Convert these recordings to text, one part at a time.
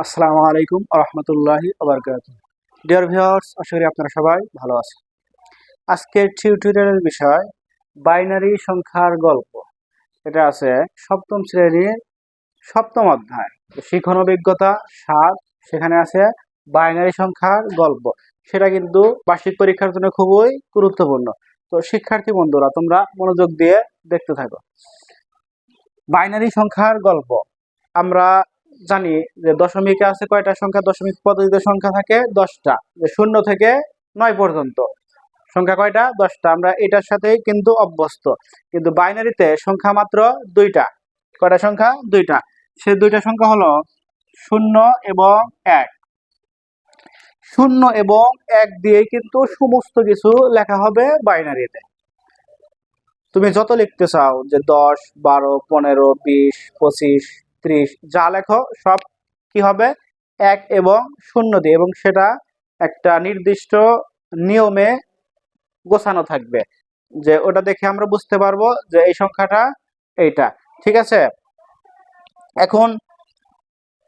আসসালামু আলাইকুম রহমতুল্লাহি আবরকাত ডিয়ার ভিউয়ার্স আশা করি আপনারা সবাই ভালো আছেন। আজকের টিউটোরিয়ালের বিষয় বাইনারি সংখ্যার গল্প। এটা আছে সপ্তম শ্রেণির সপ্তম অধ্যায়। শিখন অভিজ্ঞতা সাত, সেখানে আছে বাইনারি সংখ্যার গল্প। সেটা কিন্তু বার্ষিক পরীক্ষার জন্য খুবই গুরুত্বপূর্ণ। তো শিক্ষার্থী বন্ধুরা, তোমরা মনোযোগ দিয়ে দেখতে থাকো। বাইনারি সংখ্যার গল্প। আমরা জানি যে দশমিকে আছে কয়টা সংখ্যা? দশমিক পদ্ধতিতে সংখ্যা থাকে দশটা। শূন্য থেকে নয় পর্যন্ত। সংখ্যা কয়টা? দশটা। আমরা এটার সাথেই কিন্তু অভ্যস্ত। কিন্তু বাইনারিতে সংখ্যা মাত্র দুইটা। কয়টা সংখ্যা? দুইটা। সে দুইটা সংখ্যা হলো শূন্য এবং এক। শূন্য এবং এক দিয়ে কিন্তু সমস্ত কিছু লেখা হবে বাইনারিতে। তুমি যত লিখতে চাও যে দশ, বারো, পনেরো, বিশ, পঁচিশ ত্রিশ। যা লেখো, সব কি হবে? এক এবং শূন্য দিয়ে। এবং সেটা একটা নির্দিষ্ট নিয়মে গোছানো থাকবে। যে ওটা দেখে আমরা বুঝতে পারব যে এই সংখ্যাটা এইটা। ঠিক আছে? এখন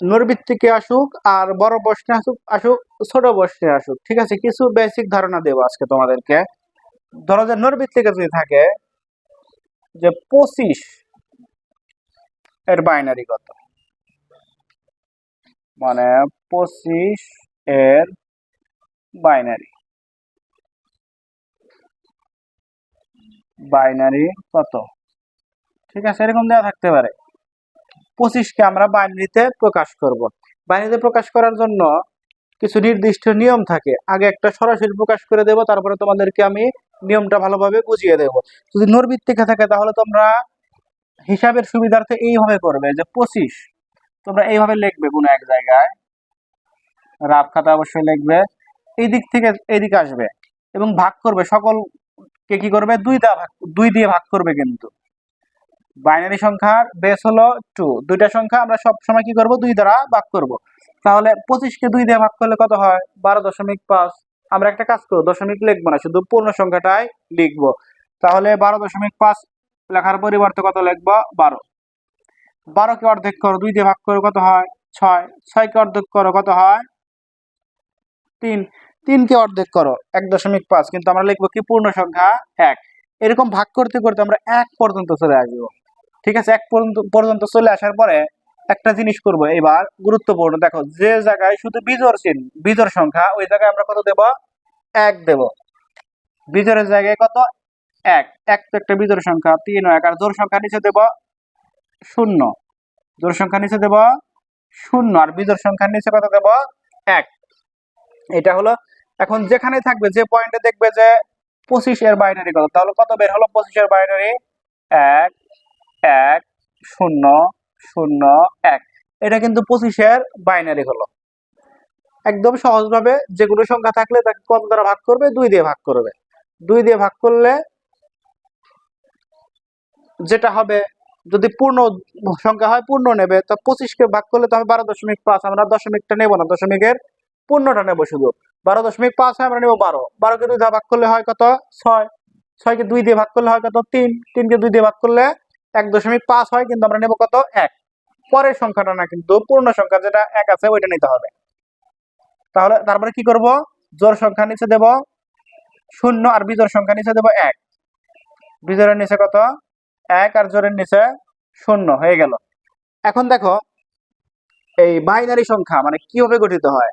নৈর্বৃত্তিকে আসুক আর বড় প্রশ্নে আসুক আসুক, ছোট প্রশ্নে আসুক। ঠিক আছে? কিছু বেসিক ধারণা দেবো আজকে তোমাদেরকে। ধরো যে নৈর্বৃত্তিকে যদি থাকে, যে পঁচিশ এর বাইনারি কত? মানে পঁচিশ এর বাইনারি বাইনারি কত? ঠিক আছে, এরকম দেওয়া থাকতে পারে। পঁচিশকে আমরা বাইনারিতে প্রকাশ করব। বাইনারিতে প্রকাশ করার জন্য কিছু নির্দিষ্ট নিয়ম থাকে। আগে একটা সরাসরি প্রকাশ করে দেব, তারপরে তোমাদেরকে আমি নিয়মটা ভালোভাবে বুঝিয়ে দেব। যদি নৈর্বৃত্তিকে থাকে, তাহলে তোমরা হিসাবের সুবিধার্থে এইভাবে করবে যে পঁচিশ। তোমরা এইভাবে লিখবে কোনো এক জায়গায়। রাত খাতা অবশ্যই লিখবে। এই দিক থেকে এইদিকে আসবে এবং ভাগ করবে। সকলকে কি করবে? দুই দা ভাগ, দুই দিয়ে ভাগ করবে কিন্তু। বাইনারি সংখ্যার বেস হলো টু দুইটা সংখ্যা আমরা সব সময় কি করব? দুই দ্বারা ভাগ করব। তাহলে পঁচিশকে দুই দিয়ে ভাগ করলে কত হয়? বারো দশমিক পাঁচ। আমরা একটা কাজ করব। দশমিক লিখব না, শুধু পূর্ণ সংখ্যাটাই লিখব। তাহলে বারো দশমিক পাঁচ লেখার পরিবর্তে কত লিখব? বারো। বারোকে অর্ধেক করো দুই দিয়ে ভাগ করো কত হয়? ছয়। ছয়কে অর্ধেক করো কত হয়? তিন। তিনকে অর্ধেক করো, এক দশমিক পাঁচ। কিন্তু আমরা লিখব কি? পূর্ণ সংখ্যা এক। এরকম ভাগ করতে করতে আমরা এক পর্যন্ত চলে আসব। ঠিক আছে? এক পর্যন্ত পর্যন্ত চলে আসার পরে একটা জিনিস করব এবার গুরুত্বপূর্ণ। দেখো, যে জায়গায় শুধু বিজোর চিহ্ন বিজোর সংখ্যা, ওই জায়গায় আমরা কত দেব? এক দেব। বিজোরের জায়গায় কত? এক এক তো একটা বিজোর সংখ্যা, তিন এক, আর জোর সংখ্যা নিচে দেব শূন্য। জোর সংখ্যা নিচে দেব শূন্য, আর বিজোর সংখ্যার নিচে কত দেব? এক। এটা হলো, এখন যেখানে থাকবে, যে পয়েন্টে দেখবে যে পঁচিশ এর বাইনারি কত, তাহলে কত বের হলো? পঁচিশের বাইনারি এক এক, শূন্য শূন্য, এক। এটা কিন্তু পঁচিশের বাইনারি হলো। একদম সহজভাবে যেগুলো সংখ্যা থাকলে তাকে কত দ্বারা ভাগ করবে? দুই দিয়ে ভাগ করবে। দুই দিয়ে ভাগ করলে যেটা হবে, যদি পূর্ণ সংখ্যা হয় পূর্ণ নেবে, তো পঁচিশকে ভাগ করলে তো আমি বারো দশমিক পাঁচ, আমরা দশমিকটা নেব না, দশমিকের পূর্ণটা নেব শুধু। বারো দশমিক পাঁচ হয়, আমরা নেব বারো। বারোকে দুই ভাগ করলে হয় কত? ছয়। ছয়কে দুই দিয়ে ভাগ করলে হয় কত? তিন। তিনকে দুই দিয়ে ভাগ করলে এক দশমিক পাঁচ হয়, কিন্তু আমরা নেব কত? এক। পরের সংখ্যাটা না, কিন্তু পূর্ণ সংখ্যা যেটা এক আছে, ওইটা নিতে হবে। তাহলে তারপরে কি করব? জোর সংখ্যা নিচে দেব শূন্য আর বিজোর সংখ্যা নিচে দেব এক। বিজোরের নিচে কত? এক আর জোরের নিচে শূন্য, হয়ে গেল। এখন দেখো, এই বাইনারি সংখ্যা মানে কীভাবে গঠিত হয়?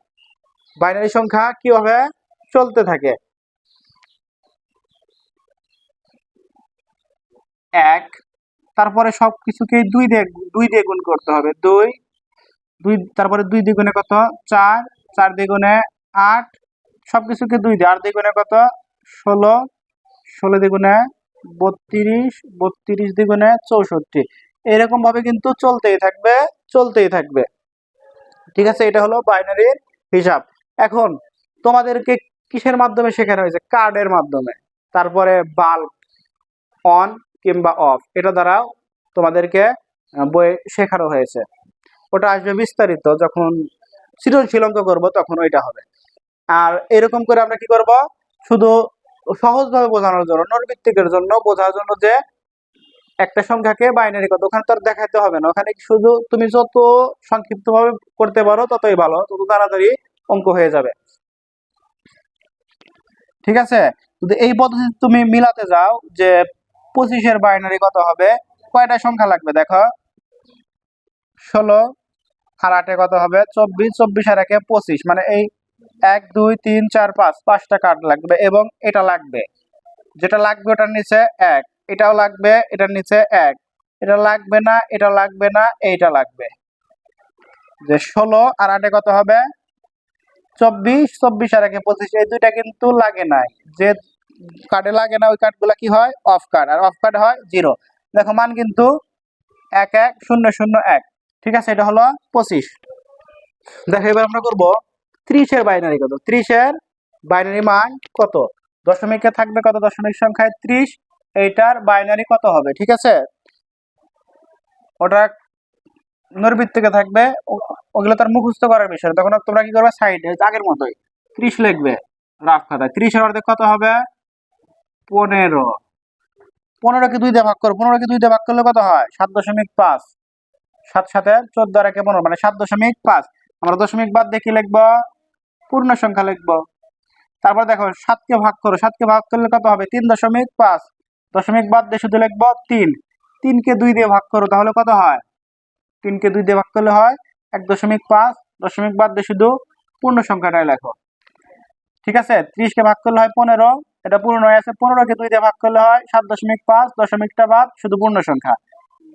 বাইনারি সংখ্যা কীভাবে চলতে থাকে? এক, তারপরে সব কিছুকে দুই দিয়ে দুই দিয়ে গুণ করতে হবে। দুই দুই, তারপরে দুই দ্বিগুণে কত? চার চার দ্বিগুণে আট সব কিছুকে দুই দিয়ে, আট দ্বিগুণে কত? ষোলো ষোলো দ্বিগুণে বত্রিশ বত্রিশ দ্বিগুণে চৌষট্টি। এরকম ভাবে কিন্তু চলতেই থাকবে চলতেই থাকবে। ঠিক আছে? এটা হলো বাইনারির হিসাব। এখন তোমাদেরকে কিসের মাধ্যমে শেখানো হয়েছে? কার্ডের মাধ্যমে। তারপরে বাল্ব অন কিংবা অফ এটা দ্বারাও তোমাদেরকে বই শেখানো হয়েছে। ওটা আসবে বিস্তারিত। যখন সৃজনশীল অঙ্ক করব, তখন ওইটা হবে। আর এরকম করে আমরা কি করব? শুধু সহজভাবে বোঝানোর জন্য, নৈর্বৃত্তিকের জন্য বোঝার জন্য যে একটা সংখ্যাকে বাইনারি কত ওখানে তো আর দেখাতে হবে না। ওখানে শুধু তুমি যত সংক্ষিপ্ত ভাবে করতে পারো, ততই ভালো, তত তাড়াতাড়ি অঙ্ক হয়ে যাবে। ঠিক আছে? এই পদ্ধতি তুমি মিলাতে যাও যে পঁচিশের বাইনারি কত হবে, কয়টা সংখ্যা লাগবে দেখো? ষোলো আর আটে কত হবে? চব্বিশ চব্বিশ আর একে পঁচিশ মানে এই এক, দুই, তিন, চার, পাঁচ, পাঁচটা কার্ড লাগবে এবং এটা লাগবে। যেটা লাগবে ওটার নিচে এক, এটাও লাগবে, এটার নিচে এক, এটা লাগবে না, এটা লাগবে না, এইটা লাগবে। যে ষোলো আর আটে কত হবে? চব্বিশ চব্বিশ আর একে পঁচিশ, এই দুইটা কিন্তু লাগে নাই। যে কার্ডে লাগে না, ওই কার্ডগুলো কি হয়? অফ কার্ড আর অফ কার্ড হয় জিরো দেখো মান কিন্তু এক এক, শূন্য শূন্য, এক। ঠিক আছে, এটা হলো পঁচিশ। দেখো, এবার আমরা করব ত্রিশের বাইনারি কত? ত্রিশের বাইনারি মান কত? দশমিকে থাকবে কত? দশমিক সংখ্যায় ত্রিশ। এইটার বাইনারি কত হবে? ঠিক আছে? ওটা নৈর্বৃত্ত থেকে থাকবে ওগুলো তার মুখস্থ করার বিষয় তখন তোমরা কি করবে? সাইডে আগের মতোই। ত্রিশ লিখবে রাফ খাতায়। ত্রিশের অর্ধেক কত হবে? পনেরো। পনেরোকে দুই দিয়ে ভাগ করো। পনেরোকে দুই দিয়ে ভাগ করলে কত হয়? সাত দশমিক পাঁচ। সাত সাথে চোদ্দ আর পনেরো। মানে সাত দশমিক পাঁচ। আমরা দশমিক বাদ কি লিখব? পূর্ণ সংখ্যা লিখব। তারপর দেখো, সাতকে ভাগ করো। সাতকে ভাগ করলে কত হবে? তিন দশমিক পাঁচ। দশমিক বাদ দিয়ে শুধু লিখব তিন। তিনকে দুই দিয়ে ভাগ করো তাহলে কত হয়? তিনকে দুই দিয়ে ভাগ করলে হয় এক দশমিক পাঁচ। দশমিক বাদ দিয়ে শুধু পূর্ণ সংখ্যাটাই লেখো। ঠিক আছে? ত্রিশকে ভাগ করলে হয় পনেরো। এটা পূর্ণ হয়ে আছে। পনেরোকে দুই দিয়ে ভাগ করলে হয় সাত দশমিক পাঁচ। দশমিকটা বাদ, শুধু পূর্ণ সংখ্যা।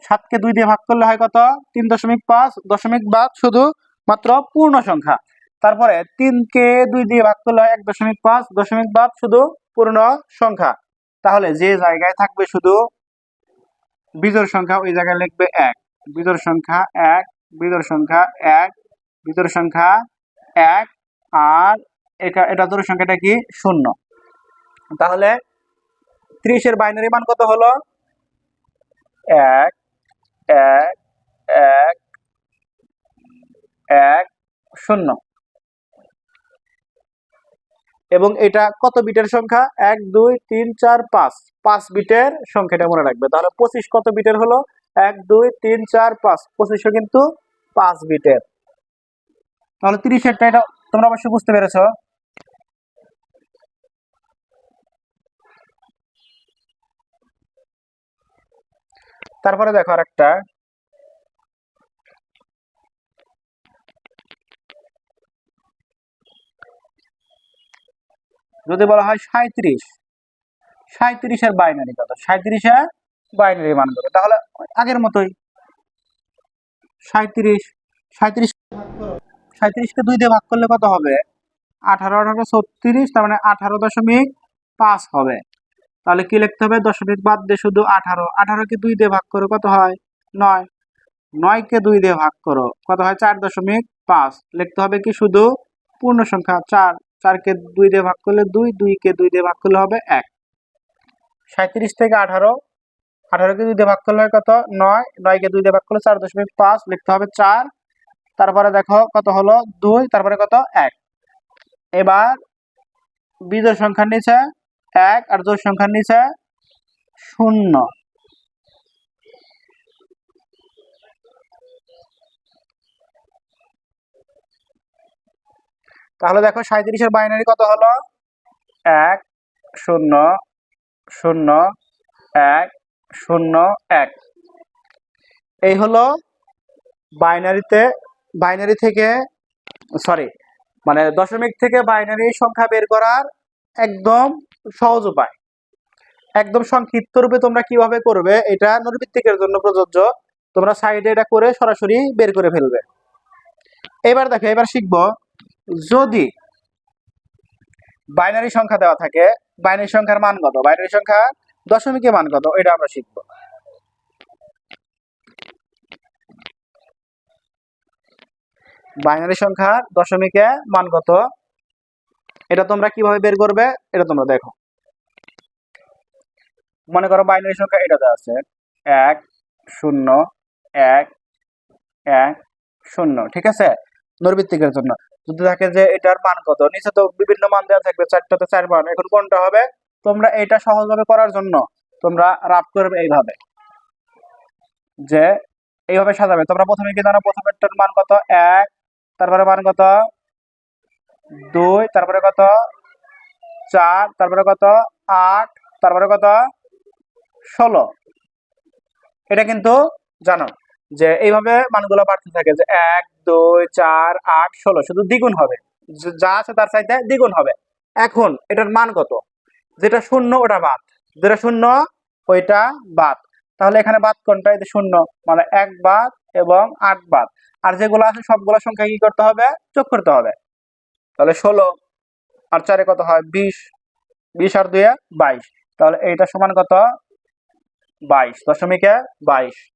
সাতকে দুই দিয়ে ভাগ করলে হয় কত? তিন দশমিক পাঁচ। দশমিক বাদ, শুধু মাত্র পূর্ণ সংখ্যা। তারপরে তিনকে দুই দিয়ে ভাগ করলে হয় এক দশমিক পাঁচ, দশমিক বাদ শুধু পূর্ণ সংখ্যা। তাহলে যে জায়গায় থাকবে শুধু বিজোড় সংখ্যা, ওই জায়গায় লিখবে এক। বিজোর সংখ্যা এক বিজোর সংখ্যা এক, বিজোড় সংখ্যা এক, আর এটা এটা জোড় সংখ্যাটা কি? শূন্য। তাহলে ত্রিশের বাইনারি মান কত হলো? এক এক এক এক, শূন্য। এবং এটা কত বিটের সংখ্যা? এক, দুই, তিন, চার, পাঁচ। পাঁচ বিটের সংখ্যাটা মনে রাখবে। তাহলে পঁচিশ কত বিটের হলো? এক, দুই, তিন, চার, পাঁচ। পঁচিশও কিন্তু পাঁচ বিটের। তাহলে তিরিশেরটা এটা তোমরা অবশ্যই বুঝতে পেরেছ। তারপরে দেখো আরেকটা। যদি বলা হয় সাঁত্রিশ সাঁত্রিশের বাইনারি কত? সাঁত্রিশের বাইনারি মান কত? তাহলে আগের মতোই। সাঁত্রিশ সাঁত্রিশ সাঁত্রিশকে দুই দিয়ে ভাগ করলে কত হবে? আঠারো আঠারো, ছত্রিশ, তার মানে আঠারো দশমিক পাঁচ হবে। তাহলে কি লিখতে হবে? দশমিক বাদ দিয়ে শুধু আঠারো। আঠারোকে দুই দিয়ে ভাগ করো, কত হয়? নয়। নয়কে দুই দিয়ে ভাগ করো, কত হয়? চার দশমিক পাঁচ। লিখতে হবে কি শুধু পূর্ণ সংখ্যা চার। চারকে দুই দিয়ে ভাগ করলে দুই, দুইকে দুই দিয়ে ভাগ করলে হবে এক। সাঁত্রিশ থেকে আঠারো, আঠারোকে দুই দিয়ে ভাগ করলে হয় কত? নয়, নয়কে দুই দিয়ে ভাগ করলে চার দশমিক পাঁচ, লিখতে হবে চার। তারপরে দেখো কত হলো? দুই, তারপরে কত? এক। এবার বিজোড় সংখ্যার নিচে এক আর জোড় সংখ্যার নিচে শূন্য। তাহলে দেখো সাঁত্রিশের বাইনারি কত হলো? এক, শূন্য শূন্য, এক শূন্য, এক। এই হলো বাইনারিতে বাইনারি থেকে সরি মানে দশমিক থেকে বাইনারি সংখ্যা বের করার একদম সহজ উপায়। একদম সংক্ষিপ্ত রূপে তোমরা কীভাবে করবে, এটা নৈর্বৃত্তিকের জন্য প্রযোজ্য। তোমরা সাইডে এটা করে সরাসরি বের করে ফেলবে। এবার দেখো, এবার শিখব। যদি বাইনারি সংখ্যা দেওয়া থাকে বাইনারি সংখ্যার মান কত? বাইনারি সংখ্যা দশমিকের মান কত? এটা আমরা শিখব। বাইনারি সংখ্যার দশমিকে মান কত? এটা তোমরা কীভাবে বের করবে? এটা তোমরা দেখো। মনে করো বাইনারি সংখ্যা এটা দেওয়া আছে। এক, শূন্য, এক এক, শূন্য, ঠিক আছে? নৈর্বৃত্তিকের জন্য। যদি থাকে যে এটার মান কত? নিচে তো বিভিন্ন মান দেওয়া থাকবে চারটাতে চার মান। এখন কোনটা হবে? তোমরা এটা সহজভাবে করার জন্য তোমরা রাফ করবে এইভাবে। যে এইভাবে সাজাবে। তোমরা প্রথমে কি জানো? প্রথমেরটার মান কত? এক। তারপরে মান কত? দুই। তারপরে কত? চার। তারপরে কত? আট। তারপরে কত? ষোলো। এটা কিন্তু জানো যে এইভাবে মানগুলো বাড়তে থাকে যে এক দুই, চার, আট, ষোলো। শুধু দ্বিগুণ হবে। যা আছে তার চাইতে দ্বিগুণ হবে। এখন এটার মান কত? যেটা শূন্য, ওটা বাদ। যেটা শূন্য, ওইটা বাদ। তাহলে এখানে বাদ কোনটা? এটা শূন্য। মানে এক বাদ এবং আট বাদ। আর যেগুলো আছে, সবগুলো সংখ্যা কি করতে হবে? যোগ করতে হবে। তাহলে ষোলো আর চারে কত হয়? বিশ। বিশ আর দুয়ে বাইশ। তাহলে এইটা সমান কত? বাইশ। দশমিকে বাইশ।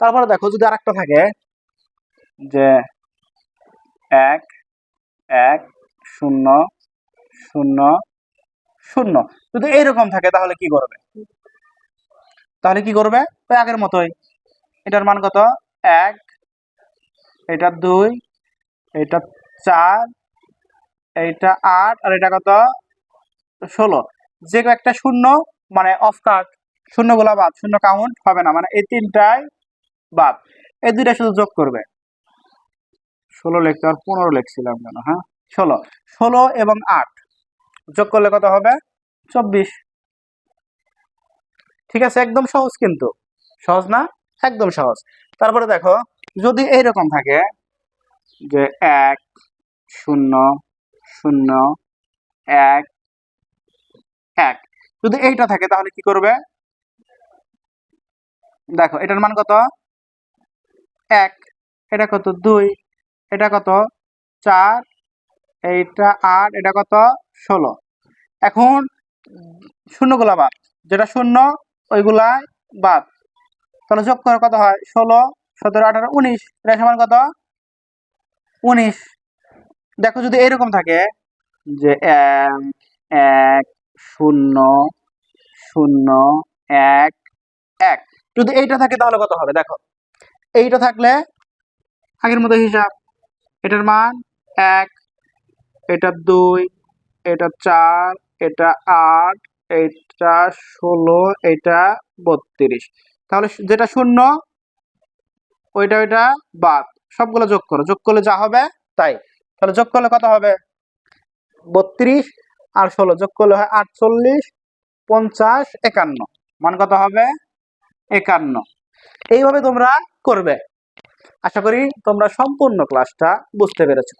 তারপরে দেখো যদি আরেকটা থাকে, যে এক এক, শূন্য শূন্য শূন্য। যদি এইরকম থাকে তাহলে কি করবে? তাহলে কি করবে? ওই আগের মতোই। এটার মান কত? এক, এটা দুই, এটা চার এইটা আট, আর এটা কত? ষোলো। যে একটা শূন্য মানে অফ কাট শূন্যগুলা বাদ, শূন্য কাউন্ট হবে না। মানে এই তিনটাই বাদ এই দুইটা শুধু যোগ করবে। ষোলো লিখতে আর পনেরো লিখছিলাম কেন হ্যাঁ? ষোলো ষোলো এবং আট। যোগ করলে কত হবে? চব্বিশ। ঠিক আছে, একদম সহজ কিন্তু। সহজ না? একদম সহজ। তারপরে দেখো, যদি এইরকম থাকে যে এক, শূন্য শূন্য, এক এক। যদি এইটা থাকে তাহলে কি করবে? দেখো, এটার মান কত? এক, এটা কত? দুই, এটা কত? চার, এইটা আট, এটা কত? ষোলো। এখন শূন্যগুলা বাদ। যেটা শূন্য ওইগুলা বাদ। তাহলে যোগ করে কত হয়? ষোলো, সতেরো, আঠারো, উনিশ। এটা সমান কত? উনিশ। দেখো যদি এরকম থাকে যে এক এক, শূন্য শূন্য, এক এক। যদি এইটা থাকে তাহলে কত হবে? দেখো। এইটা থাকলে আগের মতো হিসাব। এটার মান এক, এটা দুই, এটা চার, এটা আট, এটা ষোলো, এটা বত্রিশ। তাহলে যেটা শূন্য, ওইটা ওইটা বাদ। সবগুলো যোগ করো। যোগ করলে যা হবে তাই। তাহলে যোগ করলে কত হবে? বত্রিশ আর ষোলো। যোগ করলে হয় আটচল্লিশ, পঞ্চাশ, একান্ন। মান কত হবে? একান্ন। এইভাবে তোমরা করবে। আশা করি তোমরা সম্পূর্ণ ক্লাসটা বুঝতে পেরেছ।